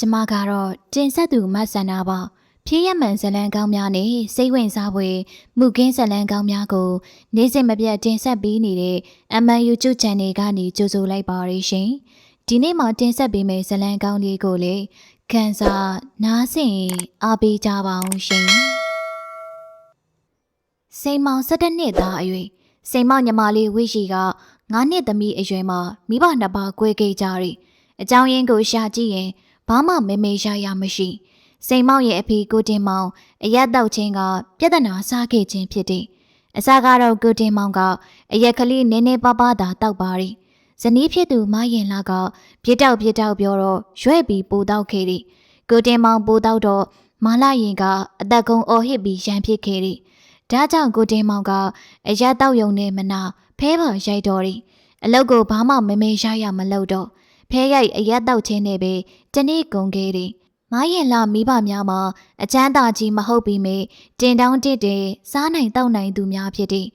ကျမကတော့တင်ဆက်သူမဆန္ဒပါဖြည့်ရမှန်ဇလံကောင်းများနဲ့စိတ်ဝင်စားဖွယ်မှုကင်းဇလံကောင်းများကို နေ့စဉ်မပြတ်တင်ဆက်ပေးနေတဲ့ MN YouTube Channel ကနေကြိုဆိုလိုက်ပါရရှင်ဒီနေ့မှတင်ဆက်ပေးမယ့်ဇလံကောင်းလေးကိုလည်းခန်းစားနားဆင်အားပေးကြပါအောင်ရှင်စိန်မောင်၁၇နှစ်သားအရွယ်စိန်မောင်ညီမလေးဝိရှိက9နှစ်သမီးအရွယ်မှာမိဘနှစ်ပါးကွဲခဲ့ကြတယ်အကြောင်းရင်းကိုရှာကြည့်ရင် ဘာမှမေမေရှာရမရှိစိန်မောင်ရဲ့အဖေကိုတင်မောင်အရက်တောက်ချင်းကပြဿနာစားခဲ့ခြင်းဖြစ်တယ်အစားကတော့ကိုတင်မောင်ကအရက်ကလေးနည်းနည်းပါးပါးသာတောက်ပါရီဇနီးဖြစ်သူမရင်လာကပြစ်တောက်ပြစ်တောက်ပြောတော့ရွဲ့ပြီးပိုတောက်ခဲ့တယ်ကိုတင်မောင်ပိုတောက်တော့မလာရင်ကအသက်ကုံအော်ဟစ်ပြီးရန်ဖြစ်ခဲ့တယ်ဒါကြောင့်ကိုတင်မောင်ကအရက်တောက်ယုံနဲ့မနာဖဲပါရိုက်တော်ရီအလုတ်ကိုဘာမှမမေရှားရမလို့တော့ ဖဲရိုက်အရက်တောက်ချင်းနဲ့ပဲတနေ့ကုန်ခဲ့တယ်မရင်လာမိဘများမှာအချမ်းသာကြီးမဟုတ်ပြီမေတင်တောင်းတစ်တဲ့စားနိုင်တောက်နိုင်သူများဖြစ်တယ်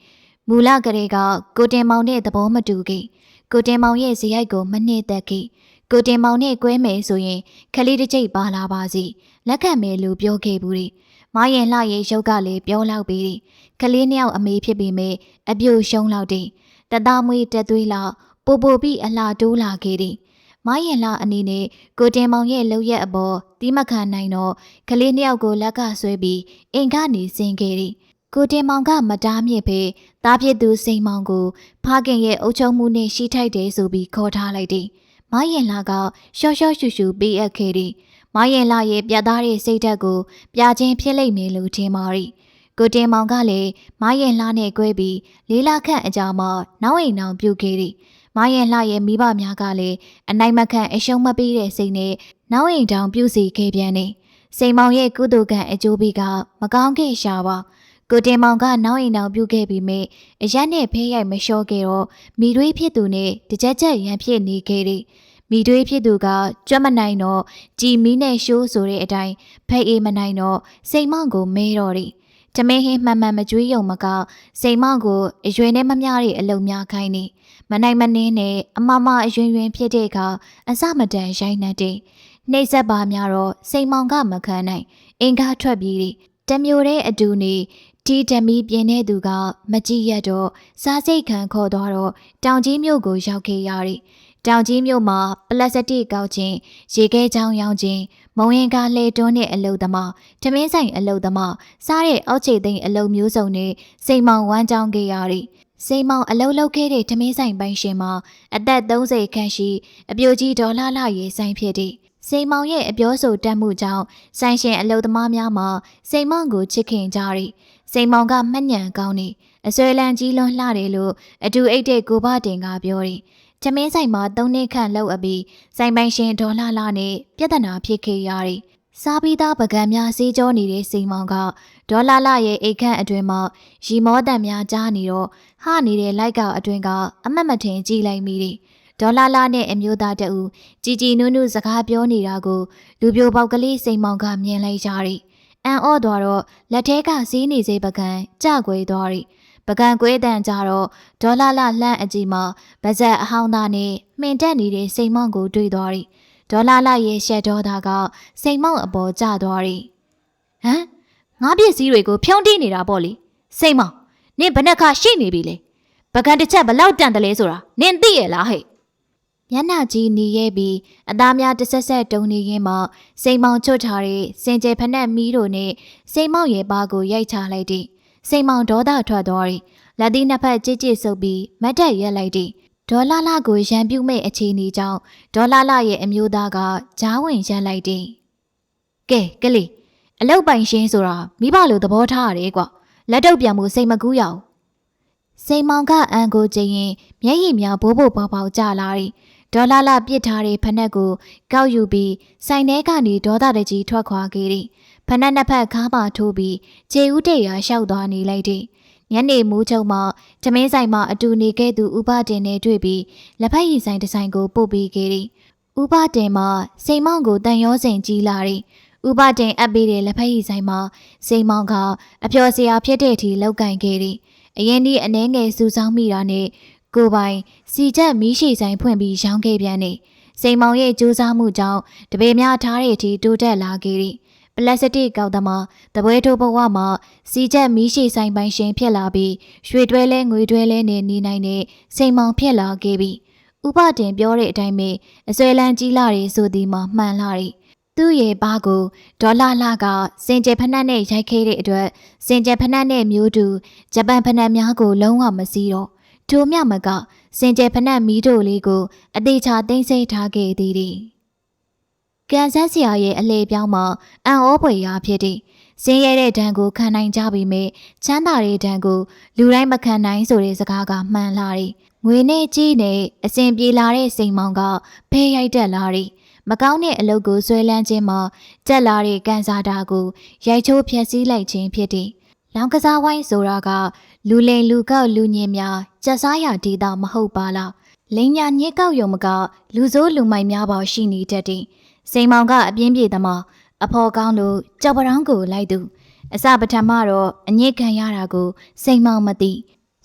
မူလကလေးကကိုတင်မောင်နဲ့သဘောမတူခဲ့ကိုတင်မောင်ရဲ့ဇယိုက်ကိုမနှိမ့်သက်ခဲ့ကိုတင်မောင်နဲ့ကွဲမယ်ဆိုရင်ခလေးတစ်ကြိတ်ပါလာပါစီလက်ခံမယ်လို့ပြောခဲ့ဘူးတယ်မရင်လှရဲ့ရုပ်ကလည်းပြောလောက်ပြီးတယ်ကလေးနှစ်ယောက်အမေဖြစ်ပေမဲ့အပြိုရှုံးလောက်တယ်တသားမွေးတက်သွေးလောက်ပိုပိုပြီးအလှတိုးလာခဲ့တယ် မရင်လာအနေနဲ့ကိုတင်မောင်ရဲ့လှုပ်ရက်အပေါ်တီးမခံနိုင်တော့ကလေးနှစ်ယောက်ကိုလက်ကဆွဲပြီးအိမ်ကနေဆင်းခဲ့တယ်ကိုတင်မောင်ကမတားမြစ်ဖေတားဖြစ်သူစိန်မောင်ကိုဖခင်ရဲ့အုပ်ချုပ်မှုနဲ့ရှိထိုက်တယ်ဆိုပြီးခေါ်ထားလိုက်တယ်။မရင်လာကရှော့ရှော့ရှူရှူပေးအပ်ခဲ့တယ်။မရင်လာရဲ့ပြသားတဲ့စိတ်ဓာတ်ကိုပြချင်းဖြစ်လိမ့်မယ်လို့ထင်ပါရီ။ကိုတင်မောင်ကလည်းမရင်လာနဲ့꿰ပြီးလေးလခန့်အကြာမှနောက်အိမ်အောင်ပြုတ်ခဲ့တယ်။ မရင်လှရဲ့မိဘများကလည်းအနိုင်မခံအရှုံးမပေးတဲ့စိတ်နဲ့နောက်အိမ်တောင်ပြုတ်စီခဲ့ပြန်တယ်။စိန်မောင်ရဲ့ကုသိုလ်ကံအကျိုးပေးကမကောင်းခဲ့ရှာပါ။ကိုတင်မောင်ကနောက်အိမ်တောင်ပြုတ်ခဲ့ပြီးမြဲအရက်နဲ့ဖဲရိုက်မလျှော့ခဲ့တော့မိတွေးဖြစ်သူနဲ့တကြက်ကြက်ရန်ဖြစ်နေခဲ့တယ်။မိတွေးဖြစ်သူကကြွတ်မနိုင်တော့ကြည်မီးနဲ့ရှိုးဆိုတဲ့အတိုင်းဖဲအေးမနိုင်တော့စိန်မောင်ကိုမဲတော့တယ်။တမင်းဟင်းမှန်မှန်မကြွေးယုံမကစိန်မောင်ကိုအရွယ်နဲ့မမျှတဲ့အလုံများခိုင်းနေ မနိုင်မနှင်းနဲ့အမမအရွင်ရွင်ဖြစ်တဲ့အခါအစမတန်ရိုင်းနှက်တယ်။နှိမ့်ဆက်ပါများတော့စိန်မောင်ကမခံနိုင်အင်္ဂါထွက်ပြီးတယ်။တမျိုးတဲ့အတူနေဒီတမီပြင်းတဲ့သူကမကြည့်ရတော့စားစိတ်ခံခေါ်သွားတော့တောင်ကြီးမြို့ကိုရောက်ခဲ့ရတယ်။တောင်ကြီးမြို့မှာပလတ်စတစ်ကောက်ခြင်းရေခဲချောင်းရောင်းခြင်းမုံရင်ကားလေတွန်းတဲ့အလုတ်သမားတမင်းဆိုင်အလုတ်သမားစားတဲ့အောက်ခြေသိမ်းအလုတ်မျိုးစုံနဲ့စိန်မောင်ဝမ်းကြောင်းခဲ့ရတယ်။ စိန်မောင်အလုတ်လုတ်ခဲ့တဲ့တမင်းဆိုင်ပိုင်ရှင်မှာအသက်30ခန့်ရှိအပြိုကြီးဒေါ်လာလာရေးဆိုင်ဖြစ်တဲ့စိန်မောင်ရဲ့အပြောဆိုတတ်မှုကြောင့်ဆိုင်ရှင်အလုတ်သမားများမှာစိန်မောင်ကိုချစ်ခင်ကြတယ်။စိန်မောင်ကမှတ်ညံကောင်းနေအစွဲလန်းကြီးလွန်လှတယ်လို့အတူအိတ်တဲ့ကိုဘတင်ကပြောတယ်။ချမင်းဆိုင်မှာ၃နှစ်ခန့်လောက်အပြီးဆိုင်ပိုင်ရှင်ဒေါ်လာလာနဲ့ပြဿနာဖြစ်ခဲ့ရတယ်။ စားပြီးသားပကံများစေးကြောနေတဲ့စိန်မောင်ကဒေါ်လာလာရဲ့အိတ်ခန့်အတွင်မှာရီမောတန်များကြားနေတော့ဟနေတဲ့လိုက်ကအတွင်ကအမတ်မထင်ကြည့်လိုက်မိတယ်။ဒေါ်လာလာနဲ့အမျိုးသားတအူជីជីနုနုစကားပြောနေတာကိုလူပြိုပေါက်ကလေးစိန်မောင်ကမြင်လိုက်ကြတယ်။အန်အော့သွားတော့လက်ထဲကစီးနေစေပကံကြကွယ်သွားတယ်။ပကံကွဲတန်ကြတော့ဒေါ်လာလာလှမ်းအကြည့်မှာဗဇက်အဟောင်းသားနဲ့မှင်တက်နေတဲ့စိန်မောင်ကိုတွေ့သွားတယ်။ ဒေါ်လာလာရဲ့ရှက်ဒေါသားကစိန်မောင်အပေါ်ကျသွားတယ်။ဟမ်ငါပစ္စည်းတွေကိုဖြုံးတိနေတာပေါ့လေ။စိန်မောင်နင်ဘယ်နှခါရှိနေပြီလဲ။ပကံတစ်ချက်ဘလောက်တန်တယ်လဲဆိုတာနင်သိရဲ့လားဟဲ့။မျက်နှာကြီးနေရဲပြီးအသားများတဆက်ဆက်တုံနေရင်းမှစိန်မောင်ချွတ်ထားတဲ့စင်ကြယ်ဖနက်မီးတို့နဲ့စိန်မောင်ရဲ့ပါကိုရိုက်ချလိုက်သည်စိန်မောင်ဒေါသထွက်သွားသည်လက်သီးနှစ်ဖက်ကြစ်ကြစ်ဆုပ်ပြီးမတ်တက်ရက်လိုက်သည် ဒေါ်လာလာကိုရန်ပြုတ်မဲ့အခြေအနေကြောင့်ဒေါ်လာလာရဲ့အမျိုးသားကဂျားဝင်ရက်လိုက်သည်ကဲကလေးအလုတ်ပိုင်ရှင်းဆိုတာမိဘလိုသဘောထားရတယ်ကွာလက်တော့ပြန်မှုစိတ်မကူးရအောင်စိန်မောင်ကအန်ကိုကျရင်မျက်ရည်များဘိုးဘိုပေါပေါကျလာသည်ဒေါ်လာလာပြစ်ထားတဲ့ဖနက်ကိုကောက်ယူပြီးဆိုင်ထဲကနေဒေါသတကြီးထွက်ခွာခဲ့သည်ဖနက်နှစ်ဖက်ခါးပါထိုးပြီးခြေဦးတရာလျှောက်သွားနေလိုက်သည် ညနေမိုးချုံမှတမင်းဆိုင်မှာအတူနေခဲ့သူဥပတင်နဲ့တွေ့ပြီးလက်ဖက်ရည်ဆိုင်တစ်ဆိုင်ကိုပို့ပေးခဲ့သည်ဥပတင်မှာစိန်မောင်ကိုတန်ရောစင်ကြီးလာသည်ဥပတင်အပ်ပေးတဲ့လက်ဖက်ရည်ဆိုင်မှာစိန်မောင်ကအဖျော်စရာဖြစ်တဲ့အထိလောက်ကင်ခဲ့သည်အရင်ဒီအနှဲငယ်စူဆောင်းမိတာနဲ့ကိုပိုင်စီချက်မီးရှိဆိုင်ဖွင့်ပြီးရောင်းခဲ့ပြန်နေစိန်မောင်ရဲ့ကြိုးစားမှုကြောင့်တပေများထားတဲ့အထိတိုးတက်လာခဲ့သည် ပလတ်စတစ်ကောက်သမားတပွဲထိုးဘဝမှာစီချက်မီးရှိဆိုင်ပိုင်ရှင်ဖြစ်လာပြီးရွှေတွဲလဲငွေတွဲလဲနဲ့နေနိုင်တဲ့စိန်မောင်ဖြစ်လာခဲ့ပြီဥပတင်ပြောတဲ့အတိုင်းပဲအစွဲလန်းကြီးလာတွေဆိုသည်မှာမှန်လာတယ်သူ့ရဲ့ဘားကိုဒေါ်လာလာကစင်ကြယ်ဖနက်နဲ့ရိုက်ခဲတဲ့အတွက်စင်ကြယ်ဖနက်နဲ့မျိုးတူဂျပန်ဖနက်များကိုလုံးဝမစည်းတော့ထိုမြမကစင်ကြယ်ဖနက်မီးတို့လေးကိုအသေးချာသိမ့်စိတ်ထားခဲ့သည်သည် ကန်ဆန်းစရာရဲ့အလေပြောင်းမှာအံ့ဩဖွယ်ရာဖြစ်သည်စင်းရဲတဲ့ဒဏ်ကိုခံနိုင်ကြပြီမေချမ်းသာတဲ့ဒဏ်ကိုလူတိုင်းမခံနိုင်ဆိုတဲ့စကားကမှန်လာတယ်ငွေနဲ့ကြီးနဲ့အစဉ်ပြေလာတဲ့စိန်မောင်ကဖဲရိုက်တက်လာတယ်မကောင်းတဲ့အလုပ်ကိုဆွဲလန်းခြင်းမှာကြက်လာတဲ့ကန်စာတာကိုရိုက်ချိုးဖျက်ဆီးလိုက်ခြင်းဖြစ်သည်လောင်ကစားဝိုင်းဆိုတာကလူလိန်လူကောက်လူညင်များကြက်စားရဒေတာမဟုတ်ပါလားလိန်ညာညစ်ကောက်ယုံမကလူဆိုးလူမိုက်များပါရှိနေတတ်သည် စိန်မောင်ကအပြင်းပြေသမားအဖော်ကောင်းလို့ကြောက်ပတောင်းကိုလိုက်သူအစပထမတော့အညစ်ခံရတာကိုစိန်မောင်မသိ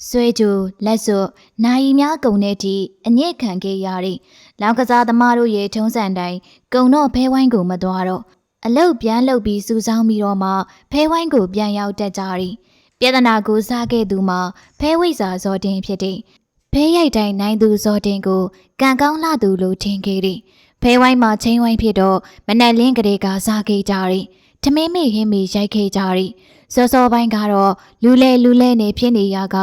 ဆွဲကြိုလက်စွပ်နိုင်များကုန်တဲ့အထိအညစ်ခံခဲ့ရတဲ့လောင်ကစားသမားတို့ရဲ့ထုံးစံတိုင်းကုံတော့ဖဲဝိုင်းကိုမသွားတော့အလုတ်ပြန်လုတ်ပြီးစူဆောင်းပြီးတော့မှဖဲဝိုင်းကိုပြန်ရောက်တတ်ကြသည်ပြဿနာကိုစားခဲ့သူမှာဖဲဝိဇာဇော်တင်ဖြစ်တဲ့ဖဲရိုက်တိုင်းနိုင်သူဇော်တင်ကိုကံကောင်းလာသူလို့ထင်ခဲ့သည် ဖဲဝိုင်းမှာချင်းဝိုင်းဖြစ်တော့မနက်လင်းကလေးကစားခဲ့ကြသည်ထမင်းမေဟင်းမေရိုက်ခဲ့ကြသည်စောစောပိုင်းကတော့လူလဲလူလဲနေဖြစ်နေရက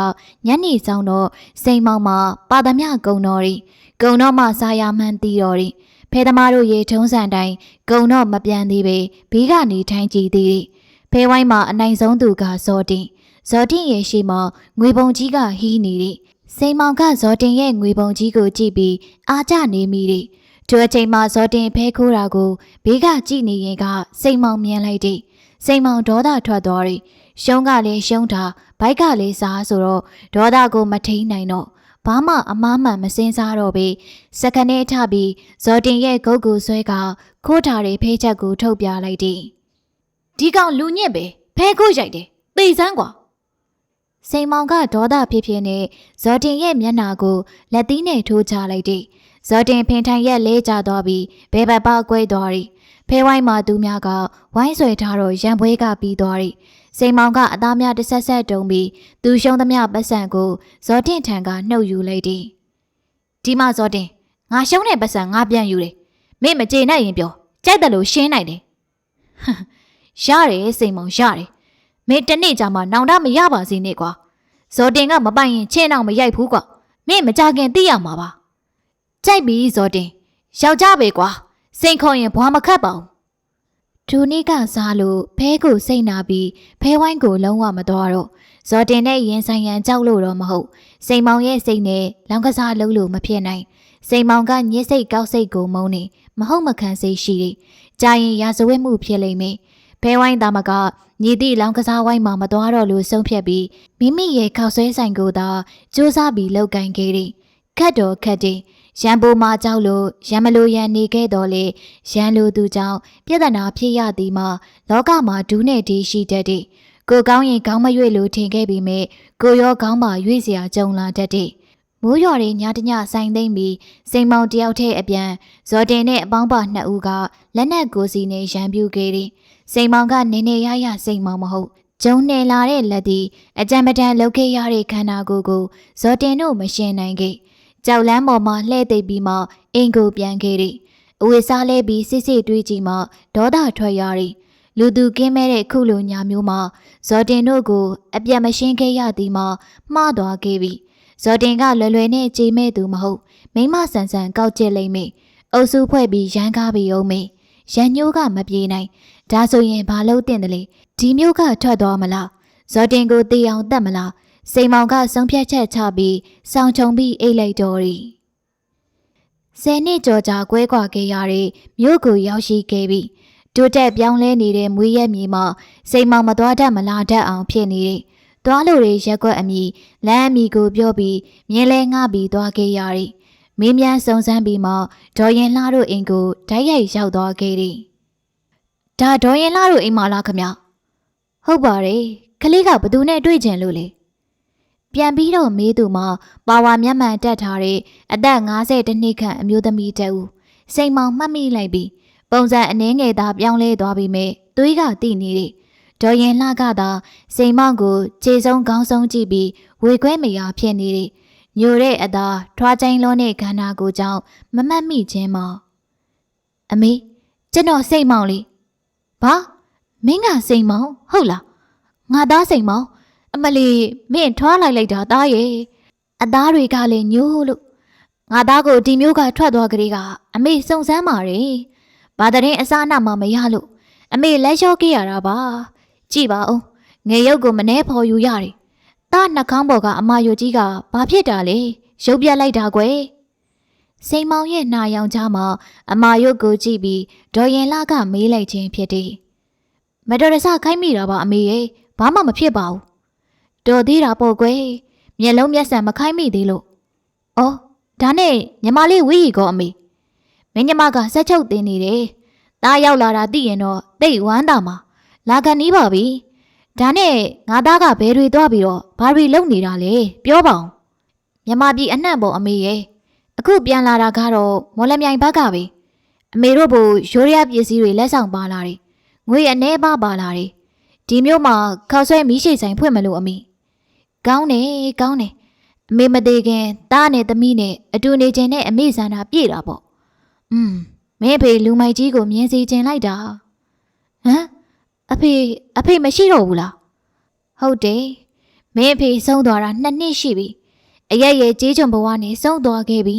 ညနေဆောင်တော့စိန်မောင်မှာပါသမျှကုံတော်ရီကုံတော့မှစားရမှန်းတီးတော်ရီဖဲသမားတို့ရေထုံးစံတိုင်းကုံတော့မပြန်သေးပေဘေးကနေထိုင်ကြည့်သေးတယ်ဖဲဝိုင်းမှာအနိုင်ဆုံးသူကဇော်တင်ဇော်တင်ရဲ့ရှိမှငွေပုံကြီးကဟီးနေတယ်စိန်မောင်ကဇော်တင်ရဲ့ငွေပုံကြီးကိုကြည့်ပြီးအာကြနေမိတယ် ထိုအချိန်မှာဇော်တင်ဖဲခိုးတာကိုဘေးကကြည့်နေရင်ကစိန်မောင်မြင်လိုက်တယ်စိန်မောင်ဒေါသထွက်သွားတယ်ရှုံးကလည်းရှုံးတာဘိုက်ကလည်းစားဆိုတော့ဒေါသကိုမထိန်နိုင်တော့ဘာမှအမားမှန်မစင်းစားတော့ပေစက္ကနဲ့ထပြီးဇော်တင်ရဲ့ဂုတ်ကိုဆွဲကခိုးထားတဲ့ဖေးချက်ကိုထုတ်ပြလိုက်တယ်ဒီကောင်လူညစ်ပဲဖဲခိုးရိုက်တယ်သေစမ်းကွာစိန်မောင်ကဒေါသဖြစ်ဖြစ်နဲ့ဇော်တင်ရဲ့မျက်နာကိုလက်သီးနဲ့ထိုးချလိုက်တယ် ဇော်တင်ဖင်ထိုင်ရက်လဲကျသွားပြီးဘဲဘက်ပေါက်ကွဲသွားတယ်ဖဲဝိုင်းမှာသူများကဝိုင်းဆွဲထားတော့ရံပွဲကပြီးသွားတယ်စိန်မောင်ကအသားများတစ်ဆက်ဆက်တုံပြီးသူရှုံးသမျှပတ်စံကိုဇော်တင်ထံကနှုတ်ယူလိုက်တယ်ဒီမှာဇော်တင်ငါရှုံးတဲ့ပတ်စံငါပြန်ယူတယ်မင်းမကြေနိုင်ရင်ပြောကြိုက်တယ်လို့ရှင်းနိုင်တယ်ရတယ်စိန်မောင်ရတယ်မင်းတနေ့ကြာမှနောင်တမရပါစေနဲ့ကွာဇော်တင်ကမပိုင်ရင်ချင်းအောင်မရိုက်ဘူးကွာမင်းမကြခင်သိရမှာပါ ကြိုက်ပြီဇော်တင်ယောက်ျားပဲကွာစိန်ခေါ်ရင်ဘွားမခတ်ပါဘူးဒူနီကစားလို့ဖဲကိုစိတ်နာပြီးဖဲဝိုင်းကိုလုံးဝမသွားတော့ဇော်တင်နဲ့ရင်ဆိုင်ရန်ကြောက်လို့တော့မဟုတ်စိန်မောင်ရဲ့စိတ်နဲ့လောင်ကစားလုံးလို့မဖြစ်နိုင်စိန်မောင်ကညစ်စိတ်ကောက်စိတ်ကိုမုန်းနေမဟုတ်မခံစိတ်ရှိတယ်ကြာရင်ရာဇဝတ်မှုဖြစ်လိမ့်မယ်ဖဲဝိုင်းသားမကညီတိလောင်ကစားဝိုင်းမှာမသွားတော့လို့ဆုံးဖြတ်ပြီးမိမိရဲ့ခောက်ဆွဲဆိုင်ကိုသာစူးစမ်းပြီးလုပ်ကင်ခဲ့တယ်ခတ်တော်ခတ်တယ် ရန်ပိုးမကြောက်လို့ရန်မလိုရန်နေခဲ့တော်လေရန်လိုသူကြောင့်ပြဿနာဖြစ်ရသည်မှာလောကမှာဒူးနဲ့ဒီရှိတတ်တဲ့ကိုကောင်းရင်ကောင်းမရွေ့လို့ထင်ခဲ့ပြီးမဲ့ကိုရောကောင်းပါရွေ့စရာကြုံလာတတ်တဲ့မိုးရွာတွေညတညဆိုင်သိမ့်ပြီးစိန်မောင်တယောက်ထဲအပြန်ဇော်တင်နဲ့အပေါင်းပါနှစ်ဦးကလက်နက်ကိုစီနဲ့ရန်ပြူခဲ့တယ်စိန်မောင်ကနေနေရရစိန်မောင်မဟုတ်ဂျုံနယ်လာတဲ့လက်သည်အကြံပဒံလုတ်ခဲ့ရတဲ့ခန္ဓာကိုယ်ကိုဇော်တင်တို့မရှင်နိုင်ခဲ့။ ကြောက်လန်းပေါ်မှာလှဲ့သိပ်ပြီးမှအင်ကိုပြန်ခဲ့သည်အဝေစားလဲပြီးစစ်စစ်တွေးကြည့်မှဒေါသထွက်ရသည်လူသူကင်းမဲ့တဲ့ခုလိုညာမျိုးမှာဇော်တင်တို့ကိုအပြတ်မရှင်းခဲ့ရသည်မှာမှားသွားခဲ့ပြီဇော်တင်ကလွယ်လွယ်နဲ့ကြေမဲ့သူမဟုတ်မိမဆန်ဆန်ကောက်ကျစ်လိမ့်မေအုပ်စုဖွဲ့ပြီးရန်ကားပြီးအောင်မေရန်ညိုးကမပြေနိုင်ဒါဆိုရင်ဘာလို့တင်တယ်လေဒီမျိုးကထွက်သွားမလားဇော်တင်ကိုတေးအောင်တတ်မလား စိန်မောင်ကဆုံးဖြတ်ချက်ချပြီးစောင်းချုံပြီးအိတ်လိုက်တော်ရီဆယ်နှစ်ကျော်ကြာကွဲကွာခဲ့ရတဲ့မြို့ကိုရောက်ရှိခဲ့ပြီတိုးတက်ပြောင်းလဲနေတဲ့မွေးရက်မြေမှာစိန်မောင်မသွားတတ်မလာတတ်အောင်ဖြစ်နေတယ်သွားလို့တွေရက်ွက်အမိလမ်းအမိကိုပြောပြီးမြင်းလဲငှပြီးသွားခဲ့ရသည်မင်းမြန်စုံစမ်းပြီးမှဒေါ်ရင်လှတို့အိမ်ကိုဓာတ်ရိုက်ရောက်သွားခဲ့သည်ဒါဒေါ်ရင်လှတို့အိမ်မလားခမဟုတ်ပါတယ်ခလေးကဘသူနဲ့တွေ့ကြင်လို့လေ ပြန်ပြီးတော့မေးသူမှာပါဝါမျက်မှန်တက်ထားတဲ့အသက်50တနှစ်ခန့်အမျိုးသမီးတဦးစိန်မောင်မှတ်မိလိုက်ပြီးပုံစံအနှဲငယ်သာပြောင်းလဲသွားပြီးမြဲသွေးကတိနေတယ်ဒေါ်ရင်လှကသာစိန်မောင်ကိုခြေဆုံးခေါင်းဆုံးကြည့်ပြီးဝေခွဲမရဖြစ်နေတယ်ညိုတဲ့အသာထွားချိုင်းလုံးတဲ့ခန္ဓာကိုယ်ကြောင့်မမတ်မိခြင်းမောအမေကျွန်တော်စိတ်မောင်လေးဘာမင်းကစိတ်မောင်ဟုတ်လားငါသားစိတ်မောင် အမလီမင်းထွားလိုက်လိုက်တာသားရဲ့အသားတွေကလည်းညိုးလို့ငါသားကိုဒီမျိုးကထွက်သွားကြတဲ့ကအမေစုံစမ်းပါရယ်ဘာတဲ့ရင်အစားအနာမှမရလို့အမေလက်လျှော့ခဲ့ရတာပါကြည့်ပါဦးငယ်ရုပ်ကိုမနှဲဖော်ယူရတယ်သားနှာခေါင်းပေါ်ကအမယိုကြီးကဘာဖြစ်တာလဲရုပ်ပြက်လိုက်တာကွယ်စိန်မောင်ရဲ့နှာရောင်ကြားမှာအမယုတ်ကိုကြည့်ပြီးဒေါ်ရင်လာကမေးလိုက်ခြင်းဖြစ်တယ်မတော်တဆခိုင်းမိတာပါအမေရဲ့ဘာမှမဖြစ်ပါဘူး တော်သေးတာပေါ့ကွယ်မျက်လုံးမျက်စံမခိုင်းမိသေးလို့ဩဒါနဲ့ညီမလေးဝီရီကောအမေမင်းညီမကဆက်ချုပ်တင်နေတယ်တားရောက်လာတာသိရင်တော့တိတ်ဝမ်းတာမှာလာကန်နီးပါပြီဒါနဲ့ငါသားကဘယ်တွေသွားပြီးတော့ဘာတွေလုပ်နေတာလဲပြောပါဦးမြမပြည်အနှံ့ပေါ်အမေရဲ့အခုပြန်လာတာကတော့မော်လမြိုင်ဘက်ကပဲအမေတို့ဘို့ရိုးရပစ္စည်းတွေလက်ဆောင်ပါလာတယ်ငွေအနေပါပါလာတယ်ဒီမျိုးမှာခောက်ဆွဲမီးရှိဆိုင်ဖွင့်မလို့အမေ ကောင်းတယ်ကောင်းတယ်အမေမသေးခင်သားနဲ့သမီးနဲ့အတူနေခြင်းနဲ့အမေဆန္ဒပြည့်တာပေါ့อืมမင်းဖေလူမိုက်ကြီးကိုမြင်စီခြင်းလိုက်တာဟမ်အဖေအဖေမရှိတော့ဘူးလားဟုတ်တယ်မင်းအဖေဆုံးသွားတာနှစ်နှစ်ရှိပြီအရက်ရဲ့ကြေးချုံဘဝနဲ့ဆုံးသွားခဲ့ပြီ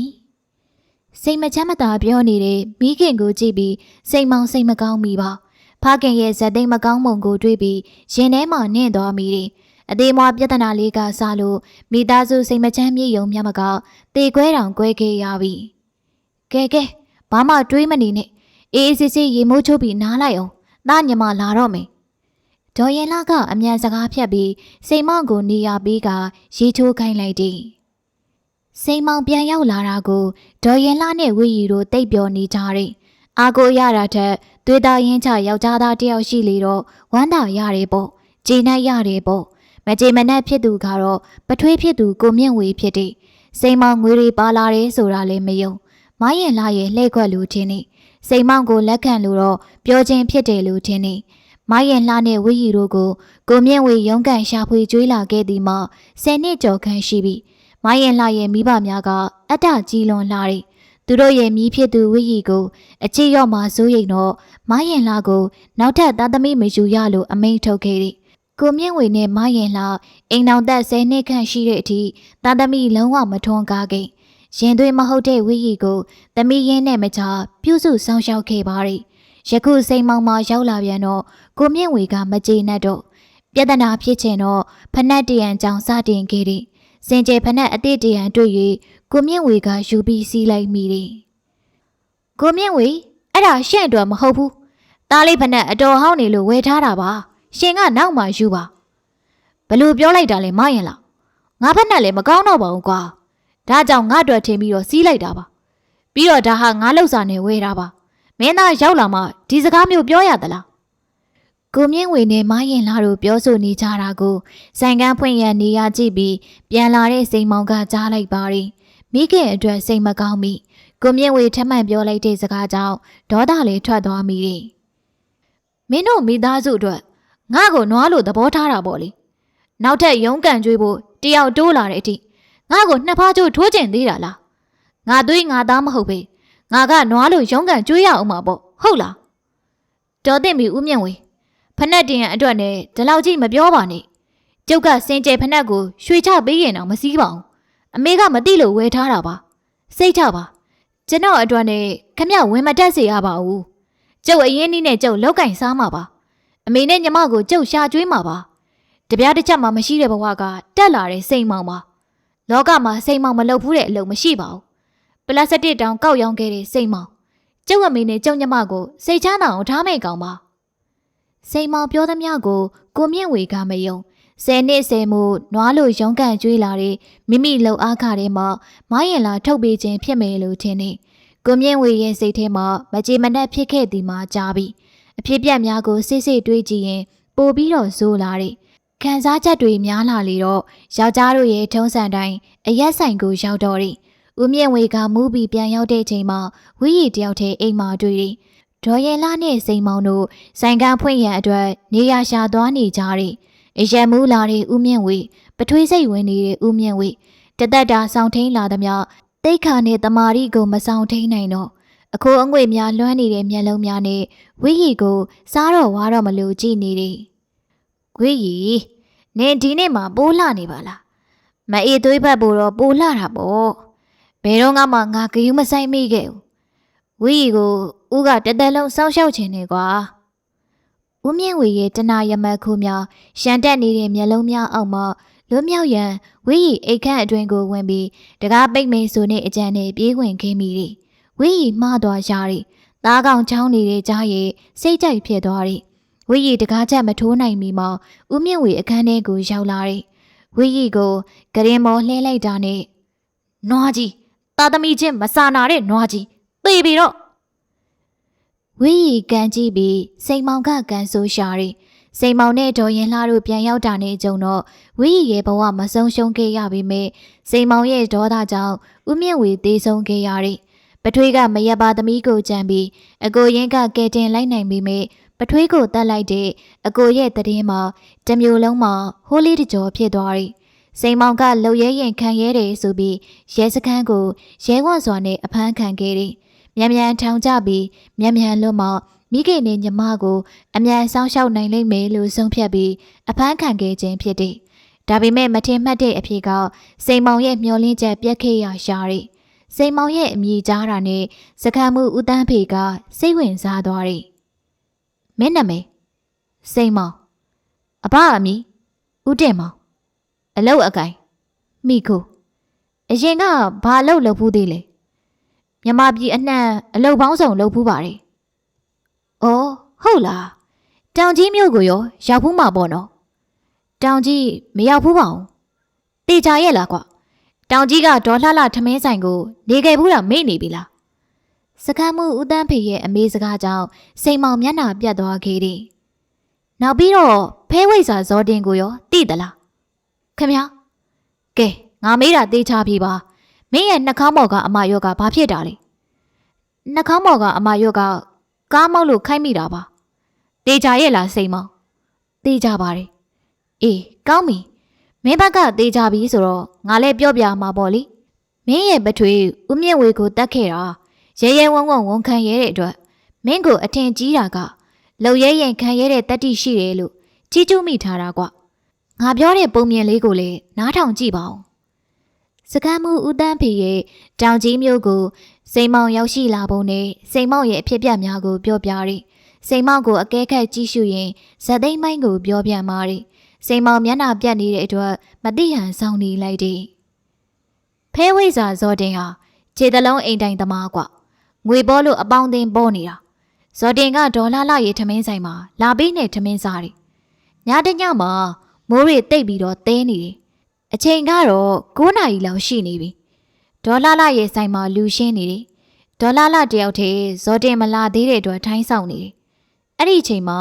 စိတ်မချမ်းမသာပြောနေတဲ့မိခင်ကိုကြည့်ပြီးစိတ်မောင်စိတ်မကောင်းမိပါဖခင်ရဲ့ဇက်သိမ်းမကောင်းမုံကိုတွေးပြီးရင်ထဲမှာနင့်သွားမိတယ် အသေးမွားပြဿနာလေးကစားလို့မိသားစုစိတ်မချမ်းမြေယုံမြမကတေခွဲတောင်ကွဲခဲ့ရပြီကဲကဲဘာမှတွေးမနေနဲ့အေးအေးဆေးဆေးရေမိုးချိုးပြီးနားလိုက်အောင်သားညမလာတော့မယ်ဒေါ်ရင်လာကအမြန်စကားဖြတ်ပြီးစိန်မောင်ကိုနေရာပေးကရေချိုးခိုင်းလိုက်တယ်စိန်မောင်ပြန်ရောက်လာတာကိုဒေါ်ရင်လာနဲ့ဝီရီတို့တိတ်ပြောနေကြတယ်အာကိုရတာထက်သွေးသားရင်ချယောက်ျားသားတယောက်ရှိလေတော့ဝမ်းသာရတယ်ပေါ့ဂျင်းနဲ့ရတယ်ပေါ့ မကြေမနက်ဖြစ်သူကတော့ပထွေးဖြစ်သူကိုမြင့်ဝေဖြစ်တဲ့စိန်မောင်ငွေတွေပါလာတယ်ဆိုတာလည်းမယုံမရင်လာရဲ့လှဲ့ခွက်လူချင်းနေစိန်မောင်ကိုလက်ခံလို့တော့ပြောချင်းဖြစ်တယ်လို့ထင်နေမရင်လှနဲ့ဝီရီတို့ကိုကိုမြင့်ဝေရုံးကန်ရှာဖွေကြွေးလာခဲ့သည်မှာဆယ်နှစ်ကျော်ခန့်ရှိပြီမရင်လှရဲ့မိဘများကအတ္တကြီးလွန်လာတယ်သူတို့ရဲ့မြီးဖြစ်သူဝိရီကိုအချစ်ရော့မှာစိုးရိမ်တော့မရင်လာကိုနောက်ထပ်သားသမီးမယူရလို့အမိန့်ထုတ်ခဲ့တယ်။ ကိုမြင့်ဝေနဲ့မရင်လာအိမ်တော်သက်10နှစ်ခန့်ရှိတဲ့အထိသားသမီးလုံးဝမထွန်းကားခဲ့။ရင်သွေးမဟုတ်တဲ့ဝိရီကိုသမီးရင်းနဲ့မချပြုစုဆောင်ရှောက်ခဲ့ပါတယ်။ယခုစိန်မောင်မှာရောက်လာပြန်တော့ကိုမြင့်ဝေကမကြေနပ်တော့ပြဿနာဖြစ်ချင်တော့ဖနက်တရံကြောင်စတင်ခဲ့တယ်။စင်ကြယ်ဖနက်အတိတ်တရံတွေ့၍ကိုမြင့်ဝေကယူပြီးစီးလိုက်မိတယ်။ကိုမြင့်ဝေအဲ့ဒါရှင့်အတွက်မဟုတ်ဘူး။သားလေးဖက်နဲ့အတော်ဟောင်းနေလို့ဝယ်ထားတာပါ။ ရှင်ကနောက်မှယူပါ။ဘလို့ပြောလိုက်တာလဲမရင်လား။ငါဖက်နဲ့လည်းမကောင်းတော့ပါဘူးကွာ။ဒါကြောင့်ငါအတွက်ထင်ပြီးတော့စီးလိုက်တာပါ။ပြီးတော့ဒါဟာငါလှုပ်စာနဲ့ဝယ်တာပါ။မင်းသားရောက်လာမှဒီစကားမျိုးပြောရသလား။ကိုမြင့်ဝေနဲ့မရင်လာတို့ပြောဆိုနေကြတာကိုဆိုင်ကန်းဖွင့်ရနေရကြည့်ပြီးပြန်လာတဲ့စိန်မောင်ကကြားလိုက်ပါရီ။မိခင်အတွက်စိတ်မကောင်းမိကိုမြင့်ဝေထက်မှန်ပြောလိုက်တဲ့စကားကြောင့်ဒေါသလေးထွက်သွားမိတယ်။မင်းတို့မိသားစုအတွက် ငါ့ကိုနွားလို့သဘောထားတာပေါ့လေ။နောက်ထပ်ရုံးကန်ကြွေးဖို့တယောက်တိုးလာတဲ့အထိငါ့ကိုနှစ်ဖားကျိုးထိုးကျင်သေးတာလား။ငါသွေးငါသားမဟုတ်ပဲ။ငါကနွားလို့ရုံးကန်ကြွေးရအောင်မှာပေါ့ဟုတ်လား။တော်သိပြီဦးမြင့်ဝေဖနက်တင်ရန်အတွက်နဲ့ဒီလောက်ကြီးမပြောပါနဲ့။ကျုပ်ကစင်ကြယ်ဖနက်ကိုရွှေချပေးရင်တော့မစည်းပါဘူး။အမေကမသိလို့ဝယ်ထားတာပါ။စိတ်ချပါ။ကျွန်တော်အတွက်နဲ့ခမဝင်မတက်စေရပါဘူး။ကျုပ်အရင်နည်းနဲ့ကျုပ်လောက်ကင်စားမှာပါ။ အမေနဲ့ညီမကိုကျုပ်ရှာကျွေးမှာပါ။တပြားတစ်ချက်မှမရှိတဲ့ဘဝကတက်လာတဲ့စိတ်မောင်ပါ။လောကမှာစိတ်မောင်မလုပ်ဘူးတဲ့အလုပ်မရှိပါဘူး။ပလတ်စတစ်တောင်ကောက်ရောင်းခဲ့တဲ့စိတ်မောင်။ကျုပ်အမေနဲ့ကျုပ်ညီမကိုစိတ်ချမ်းသာအောင်ထားမဲ့ကောင်ပါ။စိတ်မောင်ပြောသမျှကိုကိုမြင့်ဝေကမယုံဆယ်နှစ်ဆယ်မှုနွားလိုရုံးကန်ကျွေးလာတဲ့မိမိလှုပ်အားခထဲမှာမရင်လာထုတ်ပေးခြင်းဖြစ်မယ်လို့ထင်နေကိုမြင့်ဝေရဲ့စိတ်ထဲမှာမကြေမနက်ဖြစ်ခဲ့သည်မှာကြားပြီး အဖြစ်ပြက်များကိုစိတ်စိတ်တွေးကြည့်ရင် ပိုပြီးတော့ဇိုးလာတဲ့ခံစားချက်တွေများလာလေတော့ယောက်ျားတို့ရဲ့ထုံးစံတိုင်းအရက်ဆိုင်ကိုရောက်တော့တဲ့ဦးမြင့်ဝေကမူးပြီးပြန်ရောက်တဲ့ချိန်မှာဝီရီတယောက်တည်းအိမ်မှာတွေ့တယ်ဒေါ်ရင်လာနဲ့စိန်မောင်တို့ဆိုင်ကန်းဖွင့်ရန်အတွက်နေရရှာသွားနေကြတယ်အရက်မူးလာတဲ့ဦးမြင့်ဝေပထွေးစိတ်ဝင်နေတဲ့ဦးမြင့်ဝေတသက်တာဆောင်ထိန်လာသမျှတိတ်ခါနဲ့တမာရီကိုမဆောင်ထိန်နိုင်တော့ အခိုးအငွေများလွှမ်းနေတဲ့မျက်လုံးများနဲ့ဝီရီကိုစားတော့ဝါတော့မလို့ကြည့်နေတယ်ဝီရီနင်ဒီနေ့မှပိုးလှနေပါလားမအေးသွေးဘက်ပိုတော့ပိုးလှတာပေါ့ဘယ်တော့မှငါဂယုမဆိုင်မိခဲ့ဘူးဝီရီကိုဦးကတသက်လုံးစောင့်ရှောက်ခြင်းနေကွာဦးမြင့်ဝေရဲ့တနာရမတ်ခုများရှန်တက်နေတဲ့မျက်လုံးများအောက်မှာလွတ်မြောက်ရန်ဝီရီအိတ်ခန့်အတွင်ကိုဝင်ပြီးတကားပိတ်မိန်ဆိုတဲ့အကြံနဲ့ပြေးဝင်ခင်းမိတယ် ဝီရီမှားသွားရှာတယ်သားကောင်ချောင်းနေတဲ့ကြားရဲ့စိတ်ကြိုက်ဖြစ်သွားတယ်ဝီရီတကားချက်မထိုးနိုင်မီမှာဦးမြင့်ဝေအခန်းထဲကိုရောက်လာတယ်ဝီရီကိုဂရင်မော်လှဲလိုက်တာနဲ့နွားကြီးသားသမီးချင်းမစာနာတဲ့နွားကြီးသေပြီတော့ဝီရီကန်ကြည့်ပြီးစိန်မောင်ကကန်ဆိုးရှာတယ်စိန်မောင်နဲ့ဒေါ်ရင်လှတို့ပြန်ရောက်တာနဲ့ကြုံတော့ဝီရီရဲ့ဘဝမဆုံးရှုံးခဲ့ရပေမဲ့စိန်မောင်ရဲ့ဒေါသကြောင့်ဦးမြင့်ဝေသေဆုံးခဲ့ရတယ်ပ ထွေးကမရက်ပါသမီးကိုကြံပြီးအကိုရင်ကကဲတင်လိုက်နိုင်ပေမဲ့ပထွေးကိုတတ်လိုက်တဲ့အကိုရဲ့တည်င်းမှာတစ်မျိုးလုံးမှာဟိုးလေးတကြောဖြစ်သွားတယ်စိန်မောင်ကလှုပ်ရဲရင်ခံရဲတယ်ဆိုပြီးရဲစခန်းကိုရဲဝံ့စွာနဲ့အဖမ်းခံခဲ့တယ်။မြန်မြန်ထောင်ကြပြီးမြန်မြန်လွတ်မှမိခင်နဲ့ညီမကိုအမြန်ဆောင်ရှောက်နိုင်လိမ့်မယ်လို့ဆုံးဖြတ်ပြီးအဖမ်းခံခဲ့ခြင်းဖြစ်တယ်။ဒါပေမဲ့မထင်မှတ်တဲ့အဖြစ်ကစိန်မောင်ရဲ့မျောလင်းချက်ပြက်ခဲ့ရရှာတယ်။ စိန်မောင်ရဲ့အမိကြားတာနဲ့စကံမှုဦးတန်းဖေကစိတ်ဝင်စားသွားတယ်။မင်းနာမည်စိန်မောင်အဘအမိဦးတင်မောင်အလုတ်အကင်မိကိုအရင်ကဘာအလုတ်လုပ်ဖူးသေးလဲမြမပြည်အနှံ့အလုတ်ပေါင်းစုံလုပ်ဖူးပါတယ်။အော်ဟုတ်လားတောင်ကြီးမြို့ကိုရောရောက်ဖူးမှာပေါ့နော်။တောင်ကြီးမရောက်ဖူးပါဘူး။တေချာရဲ့လားကွ။ တောင်ကြီးကဒေါ်လှလှထမင်းဆိုင်ကိုနေခဲ့ဘူးတာမေ့နေပြီလား။စကမ်းမှုဦးတန်းဖေရဲ့အမေစကားကြောင့်စိန်မောင်မျက်နှာပြတ်သွားခဲ့တယ်။နောက်ပြီးတော့ဖဲဝိတ်စာဇော်တင်ကိုရောတိသလား။ခင်ဗျာကဲငါမေးတာသေးချပြီပါမင်းရဲ့နှာခေါင်းပေါ်ကအမယောကဘာဖြစ်တာလဲနှာခေါင်းပေါ်ကအမယောကကားမောက်လို့ခိုက်မိတာပါတေချာရဲ့လားစိတ်မောင်တေချာပါတယ်အေးကောင်းပြီ မင်းဘက်ကတေချာပြီဆိုတော့ငါလည်းပြောပြမှာပေါ့လေမင်းရဲ့ပထွေဦးမြင့်ဝေကိုတတ်ခဲ့တာရဲရဲဝုံဝုံဝန်ခံရဲတဲ့အတွက်မင်းကိုအထင်ကြီးတာကလုံရဲရင်ခံရဲတဲ့တတ္တိရှိတယ်လို့ကြီးကျူးမိထားတာကွငါပြောတဲ့ပုံမြင်လေးကိုလည်းနားထောင်ကြည့်ပါဦးစကမ်းမှုဦးတန်းဖေရဲ့တောင်ကြီးမျိုးကိုစိန်မောင်ရောက်ရှိလာပုံနဲ့စိန်မောင်ရဲ့အဖြစ်ပြက်များကိုပြောပြရည်စိန်မောင်ကိုအကဲခတ်ကြည့်ရှုရင်ဇက်သိမ်းမိုင်းကိုပြောပြမာရည် စိန်မောင်မျက်နှာပြတ်နေတဲ့အတွက်မတိဟန်ဆောင်နေလိုက်တယ်ဖဲဝိဇာဇော်တင်ဟာခြေတလုံးအိမ်တိုင်သမားကွငွေပေါ်လို့အပေါင်းအသင်းပေါ်နေတာဇော်တင်ကဒေါ်လာလာရေထမင်းဆိုင်မှာလာပြီးနဲ့ထမင်းစားတယ်ညတညမှာမိုးရီတိတ်ပြီးတော့တဲနေတယ်။အချိန်ကတော့9နာရီလောက်ရှိနေပြီ။ဒေါ်လာလာရဲ့ဆိုင်မှာလူရှင်းနေတယ်။ဒေါ်လာလာတယောက်တည်းဇော်တင်မလာသေးတဲ့အတွက်ထိုင်းဆောင်နေတယ်။အဲ့ဒီအချိန်မှာ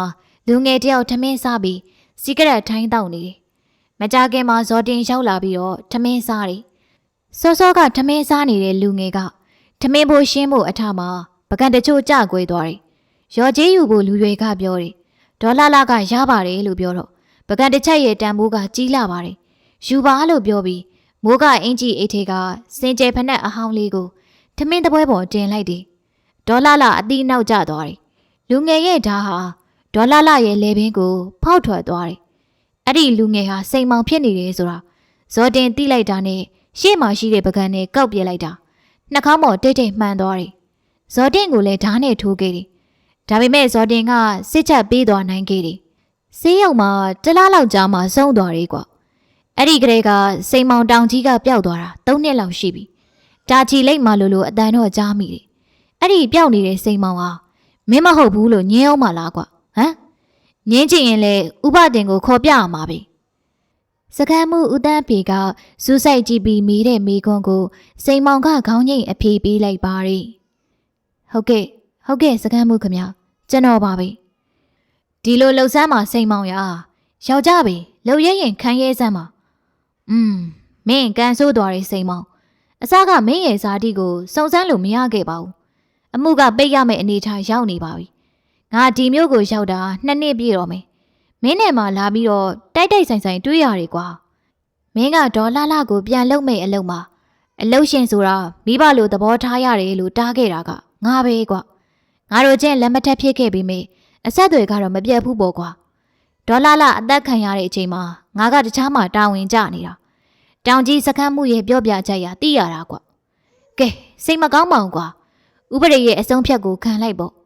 လူငယ်တယောက်ထမင်းစားပြီး စီကရက်ထိုင်းတောက်နေတယ်။မကြခင်မှာဇော်တင်ရောက်လာပြီးတော့ထမင်းစားတယ်။စောစောကထမင်းစားနေတဲ့လူငယ်ကထမင်းဖို့ရှင်းဖို့အထမှာပကံတချို့ကြကွဲသွားတယ်။ရော်ကျေးယူဖို့လူတွေကပြောတယ်။ဒေါ်လာလာကရပါတယ်လို့ပြောတော့ပကံတစ်ချက်ရဲ့တန်ဖိုးကကြီးလာပါတယ်။ယူပါလို့ပြောပြီးမိုးကအင်ကြီးအိတ်ထဲကစင်ကြယ်ဖက်နဲ့အဟောင်းလေးကိုထမင်းတပွဲပေါ်တင်လိုက်တယ်။ဒေါ်လာလာအသီးနောက်ကျသွားတယ်။လူငယ်ရဲ့ဓာတ်ဟာ ဒေါ်လာလာရဲ့လေပင်ကို ဖောက်ထွက်သွားတယ်။အဲ့ဒီလူငယ်ဟာစိန်မောင်ဖြစ်နေတယ်ဆိုတာဇော်တင်တိလိုက်တာနဲ့ရှေ့မှာရှိတဲ့ပကံနဲ့ကောက်ပြလိုက်တာနှာခေါင်းပေါ်တိတ်တိတ်မှန်သွားတယ်။ဇော်တင်ကိုလည်းဓာတ်နဲ့ထိုးခဲ့တယ်။ဒါပေမဲ့ဇော်တင်ကစစ်ချက်ပေးသွားနိုင်ခဲ့တယ်။ဆေးရုံမှာတလားလောက်ကြာမှဆုံးသွားတယ်ကွာအဲ့ဒီကလေးကစိန်မောင်တောင်ကြီးကပျောက်သွားတာ၃နှစ်လောက်ရှိပြီတာချီလိတ်မှလို့လို့အတန်တော့ကြားမိတယ်အဲ့ဒီပျောက်နေတဲ့စိန်မောင်ဟာမင်းမဟုတ်ဘူးလို့ညင်းအောင်မလားကွာ ဟမ်ညင်းချင်ရင်လေဥပတင်ကိုခေါ်ပြရမှာပဲစကမ်းမှုဦးတန်းဖေကစူးစိုက်ကြည့်ပြီးမိတဲ့မိခွန်းကိုစိန်မောင်ကခေါင်းငိတ်အပြေးပေးလိုက်ပါရီဟုတ်ကဲ့ဟုတ်ကဲ့စကမ်းမှုခမကျွန်တော်ပါပဲဒီလိုလှုပ်ဆန်းမှာစိန်မောင်ရယောက်ျားပဲလှုပ်ရဲရင်ခံရဲစမ်းမှာอืมမင်းကန်ဆိုးသွားတယ်စိန်မောင်အစကမင်းရဲ့ဇာတိကိုစုံစမ်းလို့မရခဲ့ပါဘူးအမှုကပိတ်ရမယ့်အနေအထားရောက်နေပါပြီ ငါဒီမျိုးကိုရောက်တာနှစ်နှစ်ပြည့်တော့မယ်မင်းနဲ့မှလာပြီးတော့တိုက်တိုက်ဆိုင်ဆိုင်တွေ့ရတယ်ကွာမင်းကဒေါ်လာလာကိုပြန်လုံမဲ့အလုပ်မှာအလုပ်ရှင်ဆိုတာမိဘလိုသဘောထားရတယ်လို့တားခဲ့တာကငါပဲကွာငါတို့ချင်းလက်မထက်ဖြစ်ခဲ့ပြီးမေအဆက်တွေကတော့မပြတ်ဘူးပေါ့ကွာဒေါ်လာလာအသက်ခံရတဲ့အချိန်မှာငါကတခြားမှတာဝန်ကျနေတာတောင်ကြီးစခန်းမှုရဲ့ပြောပြချက်ရသိရတာကွကဲစိတ်မကောင်းပါဘူးကွာဥပဒေရဲ့အဆုံးဖြတ်ကိုခံလိုက်ပေါ့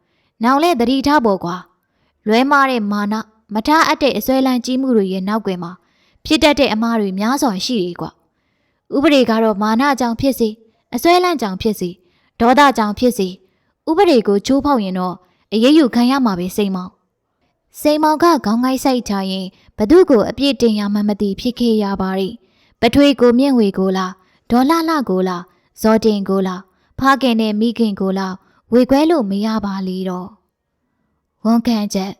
နောင်လဲသတိထားပေါ့ကွာလွဲမားတဲ့မာနမထားအပ်တဲ့အစွဲလန်းကြီးမှုတွေရဲ့နောက်ွယ်မှာဖြစ်တတ်တဲ့အမားတွေများစွာရှိတယ်ကွာဥပဒေကတော့မာနကြောင့်ဖြစ်စေအစွဲလန်းကြောင့်ဖြစ်စေဒေါသကြောင့်ဖြစ်စေဥပဒေကိုချိုးဖောက်ရင်တော့အရေးယူခံရမှာပဲစိန်မောင်စိန်မောင်ကခေါင်းကိုက်ဆိုင်ချရင်ဘသူ့ကိုအပြစ်တင်ရမှမသိဖြစ်ခဲ့ရပါလိမ့်ပထွေကိုမြင့်ဝေကိုလားဒေါ်လာလာကိုလားဇော်တင်ကိုလားဖားခင်နဲ့မိခင်ကိုလား ဝေခွဲလို့မရပါလေတော့ဝန်ခံချက်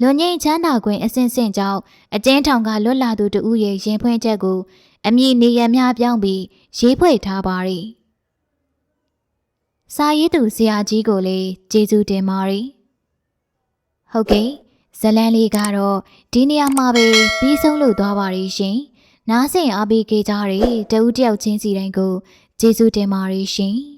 လွန်ငင်းချမ်းသာခွင့်အစင်စင်ကြောင့်အကျဉ်းထောင်ကလွတ်လာသူတူရဲ့ရင်ဖွင့်ချက်ကို အမည်နေရများပြောင်းပြီးရေးဖွဲ့ထားပါရီစာရေးသူဆရာကြီးကိုလည်းကျေးဇူးတင်ပါရီဟုတ်ကဲ့ဇလန်လေးကတော့ဒီနေရာမှာပဲပြီးဆုံးလို့သွားပါရီရှင်နားဆင်အားပေးကြတဲ့တဦးတယောက်ချင်းစီတိုင်းကိုကျေးဇူးတင်ပါတယ်ရှင်။